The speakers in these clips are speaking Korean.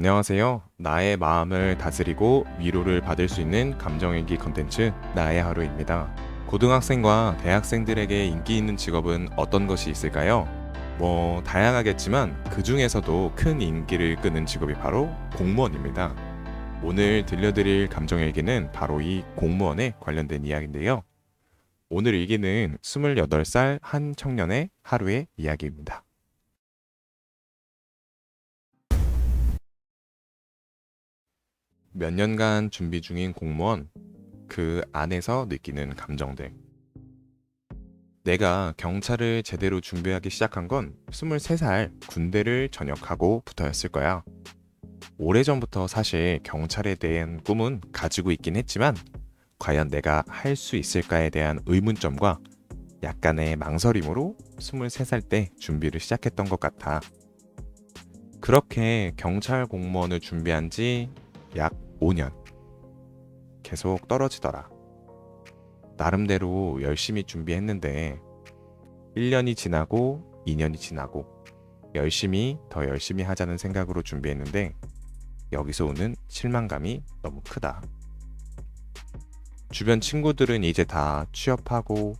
안녕하세요. 나의 마음을 다스리고 위로를 받을 수 있는 감정일기 컨텐츠 나의 하루입니다. 고등학생과 대학생들에게 인기 있는 직업은 어떤 것이 있을까요? 뭐 다양하겠지만 그 중에서도 큰 인기를 끄는 직업이 바로 공무원입니다. 오늘 들려드릴 감정일기는 바로 이 공무원에 관련된 이야기인데요. 오늘 일기는 28살 한 청년의 하루의 이야기입니다. 몇 년간 준비 중인 공무원, 그 안에서 느끼는 감정들. 내가 경찰을 제대로 준비하기 시작한 건 23살 군대를 전역하고부터였을 거야. 오래전부터 사실 경찰에 대한 꿈은 가지고 있긴 했지만, 과연 내가 할 수 있을까에 대한 의문점과 약간의 망설임으로 23살 때 준비를 시작했던 것 같아. 그렇게 경찰 공무원을 준비한 지 약 5년. 계속 떨어지더라. 나름대로 열심히 준비했는데 1년이 지나고 2년이 지나고 열심히 더 열심히 하자는 생각으로 준비했는데 여기서 오는 실망감이 너무 크다. 주변 친구들은 이제 다 취업하고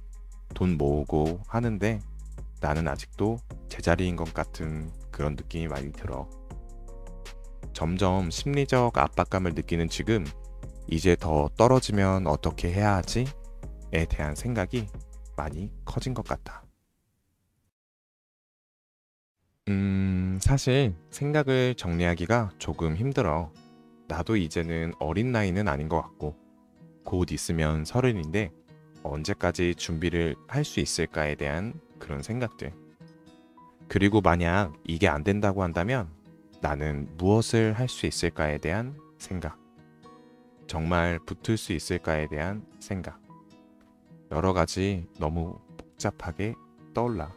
돈 모으고 하는데 나는 아직도 제자리인 것 같은 그런 느낌이 많이 들어. 점점 심리적 압박감을 느끼는 지금 이제 더 떨어지면 어떻게 해야 하지? 에 대한 생각이 많이 커진 것 같아. 음, 사실 생각을 정리하기가 조금 힘들어. 나도 이제는 어린 나이는 아닌 것 같고, 곧 있으면 서른인데 언제까지 준비를 할 수 있을까에 대한 그런 생각들. 그리고 만약 이게 안 된다고 한다면 나는 무엇을 할 수 있을까에 대한 생각. 정말 붙을 수 있을까에 대한 생각. 여러 가지 너무 복잡하게 떠올라.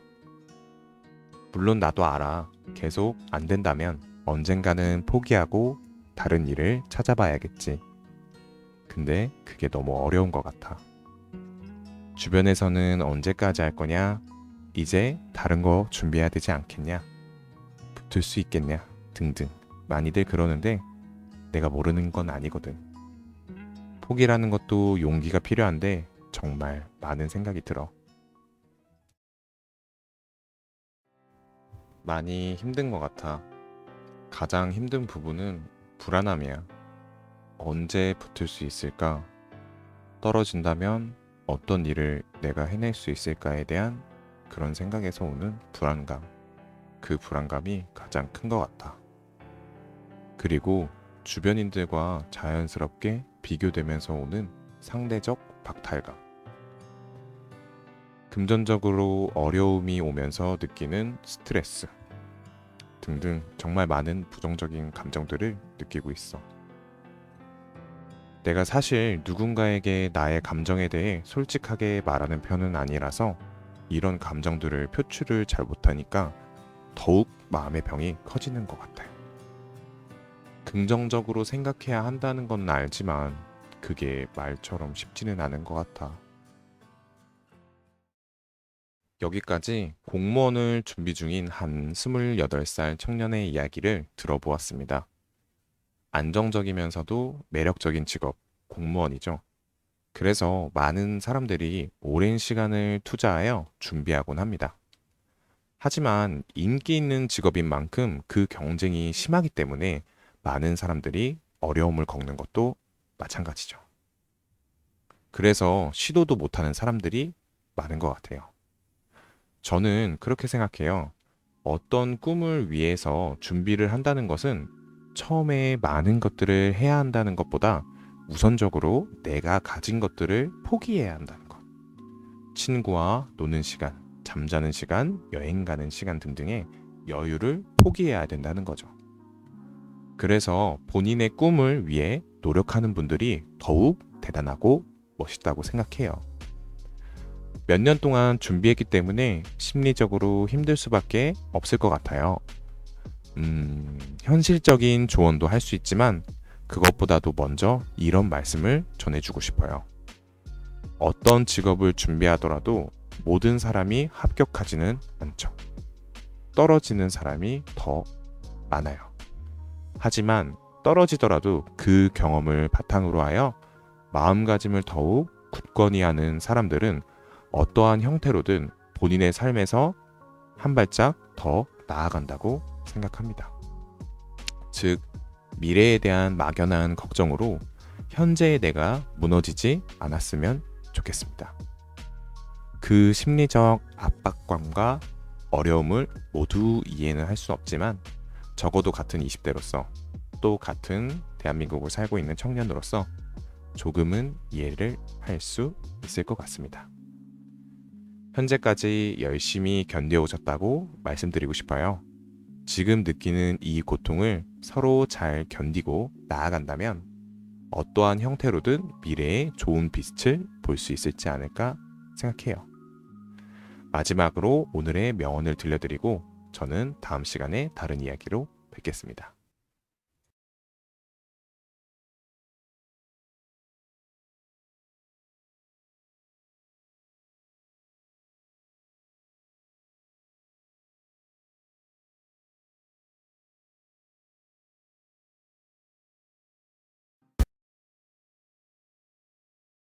물론 나도 알아. 계속 안 된다면 언젠가는 포기하고 다른 일을 찾아봐야겠지. 근데 그게 너무 어려운 것 같아. 주변에서는 언제까지 할 거냐? 이제 다른 거 준비해야 되지 않겠냐? 붙을 수 있겠냐? 등등. 많이들 그러는데 내가 모르는 건 아니거든. 포기라는 것도 용기가 필요한데 정말 많은 생각이 들어. 많이 힘든 것 같아. 가장 힘든 부분은 불안함이야. 언제 붙을 수 있을까? 떨어진다면 어떤 일을 내가 해낼 수 있을까에 대한 그런 생각에서 오는 불안감. 그 불안감이 가장 큰 것 같아. 그리고 주변인들과 자연스럽게 비교되면서 오는 상대적 박탈감. 금전적으로 어려움이 오면서 느끼는 스트레스 등등 정말 많은 부정적인 감정들을 느끼고 있어. 내가 사실 누군가에게 나의 감정에 대해 솔직하게 말하는 편은 아니라서 이런 감정들을 표출을 잘 못하니까 더욱 마음의 병이 커지는 것 같아요. 긍정적으로 생각해야 한다는 건 알지만 그게 말처럼 쉽지는 않은 것 같아. 여기까지 공무원을 준비 중인 한 28살 청년의 이야기를 들어보았습니다. 안정적이면서도 매력적인 직업, 공무원이죠. 그래서 많은 사람들이 오랜 시간을 투자하여 준비하곤 합니다. 하지만 인기 있는 직업인 만큼 그 경쟁이 심하기 때문에 많은 사람들이 어려움을 겪는 것도 마찬가지죠. 그래서 시도도 못하는 사람들이 많은 것 같아요. 저는 그렇게 생각해요. 어떤 꿈을 위해서 준비를 한다는 것은 처음에 많은 것들을 해야 한다는 것보다 우선적으로 내가 가진 것들을 포기해야 한다는 것. 친구와 노는 시간, 잠자는 시간, 여행 가는 시간 등등의 여유를 포기해야 된다는 거죠. 그래서 본인의 꿈을 위해 노력하는 분들이 더욱 대단하고 멋있다고 생각해요. 몇 년 동안 준비했기 때문에 심리적으로 힘들 수밖에 없을 것 같아요. 음, 현실적인 조언도 할 수 있지만 그것보다도 먼저 이런 말씀을 전해주고 싶어요. 어떤 직업을 준비하더라도 모든 사람이 합격하지는 않죠. 떨어지는 사람이 더 많아요. 하지만 떨어지더라도 그 경험을 바탕으로 하여 마음가짐을 더욱 굳건히 하는 사람들은 어떠한 형태로든 본인의 삶에서 한 발짝 더 나아간다고 생각합니다. 즉, 미래에 대한 막연한 걱정으로 현재의 내가 무너지지 않았으면 좋겠습니다. 그 심리적 압박감과 어려움을 모두 이해는 할 수 없지만 적어도 같은 20대로서 또 같은 대한민국을 살고 있는 청년으로서 조금은 이해를 할 수 있을 것 같습니다. 현재까지 열심히 견뎌오셨다고 말씀드리고 싶어요. 지금 느끼는 이 고통을 서로 잘 견디고 나아간다면 어떠한 형태로든 미래에 좋은 빛을 볼 수 있을지 않을까 생각해요. 마지막으로 오늘의 명언을 들려드리고 저는 다음 시간에 다른 이야기로 뵙겠습니다.